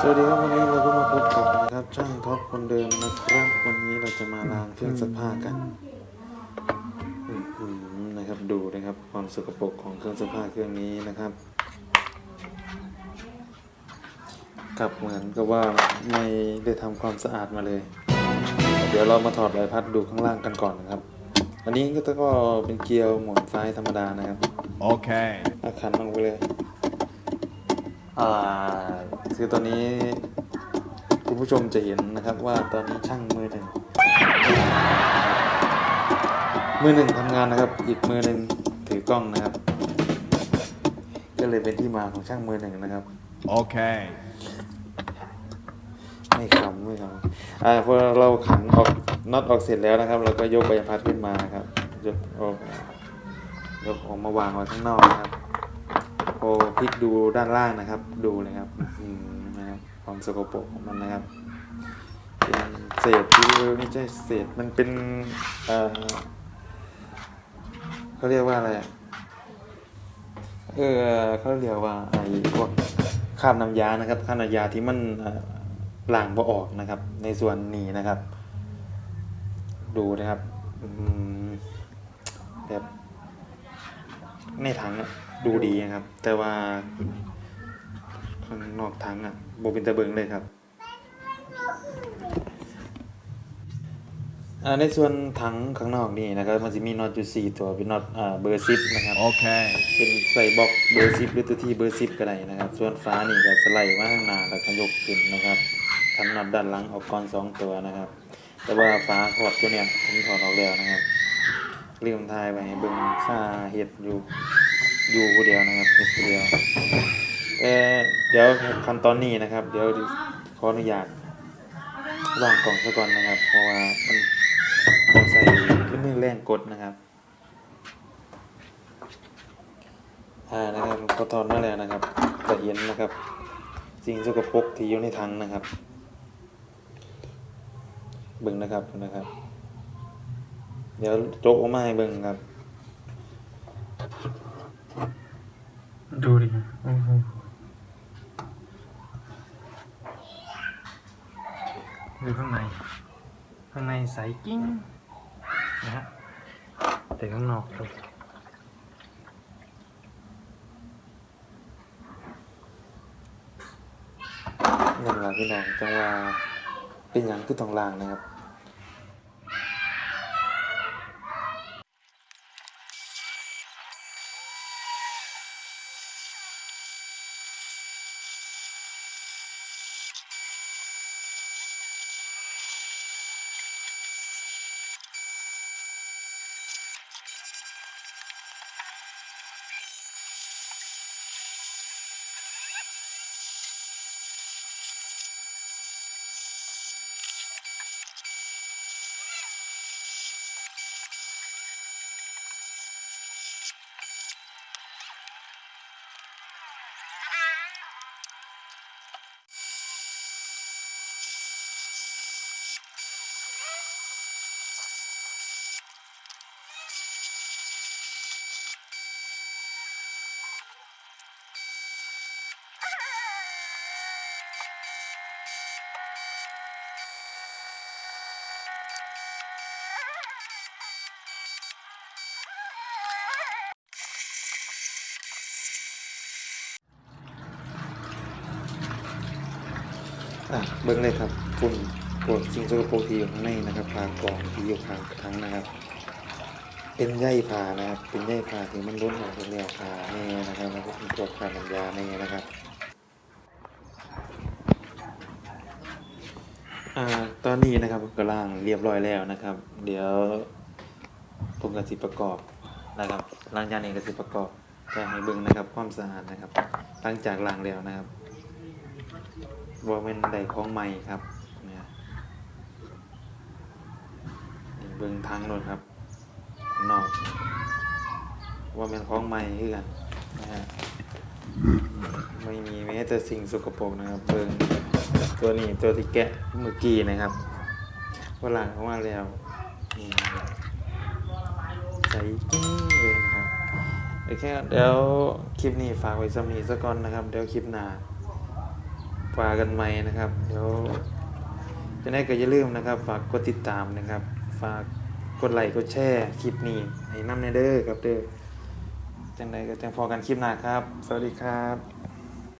สวัสดีครับวันนี้เราก็มาพบกับนะครับช่างท็อปคนเดิมนะครับวันนี้เราจะมาล้างเครื่องซักผ้ากันอื้อหือนะครับดูนะครับความสกปรกของเครื่องซักผ้าเครื่องนี้นะครับกลับเหมือนกับว่าไม่ได้ทำความสะอาดมาเลย เดี๋ยวเรามาถอดใบพัดดูข้างล่างกันก่อนนะครับ อันนี้ก็ก็เป็นเกลียวหมุนซ้ายธรรมดานะครับ Okay. อาขันลงไปเลย อ่าคือตอนนี้คุณผู้ชมจะเห็นนะครับว่าตอนนี้ช่างมือหนึ่งมือหนึ่งทำงานนะครับ อีกมือหนึ่งถือกล้องนะครับ ก็เลยเป็นที่มาของช่างมือหนึ่งนะครับ Okay. ไม่ขำไม่ขำอ่าพอเราขันออกน็อตออกเสร็จแล้วนะครับ เราก็ยกใบพัดขึ้นมานะครับ ยกออกยกออกมาวางไว้ข้างนอกนะครับ พอพลิกดูด้านล่างนะครับ ดูเลยครับอืมนะครับความสกปรกของมันนะครับเป็นเศษที่ไม่ใช่เศษมันเป็นเอ่อเขาเรียกว่าอะไรเออเขาเรียกว่าไอ้พวกคราบน้ำยานะครับคราบน้ำยาที่มันเอ่อล้างบ่ออกนะครับ ในส่วนนี้นะครับ ดูนะครับอืมแบบในถังอะ ดูดีนะครับ แต่ว่าข้างนอกถังอะโบเป็นตะเบิงเลยครับอ่าในส่วนถังข้างนอกนี่นะครับมันจะมีน็อตอยู่สี่ตัวเป็นน็อตอ่าเบอร์ซิปนะครับ Okay. เป็นใส่บล็อกเบอร์ซิปหรือตัวที่เบอร์ซิปก็ได้นะครับ ส่วนฟ้านี่ก็สไลด์มาข้างหน้าแล้วก็ยกขึ้นนะครับทำน็อตด้านหลังออกก่อนสองตัวนะครับ แต่ว่าฟ้าขอบตัวเนี้ยผมถอดออกแล้วนะครับเรียมทายไว้ให้เบิ่งค่าเห็ดอยู่ อยู่ผู้เดียวนะครับเห็ดผู้เดียวเอ่อเดี๋ยวขั้นตอนนี้นะครับ เดี๋ยวขออนุญาตวางกล่องซะก่อนนะครับ เพราะว่ามันต้องใส่เครื่องมือแรงกดนะครับอ่านะครับพอถอดมาแล้วนะครับจะเห็นนะครับสิ่งสกปรกที่อยู่ในถังนะครับเบิ่งนะครับนะครับ เดี๋ยวโจกออกมาให้เบิ่งครับ ดูดิโอ้โหดูข้างใน ข้างในใสกิ้งนะฮะแต่ข้างนอกดูนั่นแหละพี่น้องจังว่าเป็นอย่างคือต้องลางนะครับ อะเบิ่งเลยครับฝุ่นพวกสิ่งสกปรกที่อยู่ข้างในนะครับพากองที่อยู่ข้างทั้งนะครับ เป็นใยผ่านะครับเป็นใยผ่าที่มันล้นออกจากแนวผ่าแน่นะครับแล้วก็เป็นพวกผ่าน้ำยาแน่นะครับอ่าตอนนี้นะครับกำลังเรียบร้อยแล้วนะครับ เดี๋ยวผมกระสิประกอบนะครับหลังจากนี้กสิประกอบจะให้เบิ่งนะครับความสะอาดนะครับหลังจากล้างแล้วนะครับ ว่าเป็นใดของใหม่ครับเนี่ยเบิ่งทางโนนครับนอกว่าเป็นของใหม่คือกันนะฮะไม่มีแม้แต่สิ่งสกปรกนะครับเบิ่งตัวนี้ตัวที่แกะเมื่อกี้นะครับพอหลังออกมาแล้วใส่กิ้งเลยนะครับโอเคเดี๋ยวคลิปนี้ฝากไว้สำนีซะก่อนนะครับ เดี๋ยวคลิปหน้า ฝากกันใหม่นะครับเดี๋ยวจะได้ก็อย่าลืมนะครับ ฝากกดติดตามนะครับ ฝากกดไลค์กดแชร์คลิปนี้ให้นำในเด้อครับเด้อจังใดก็จังพอกันคลิปหน้าครับ สวัสดีครับ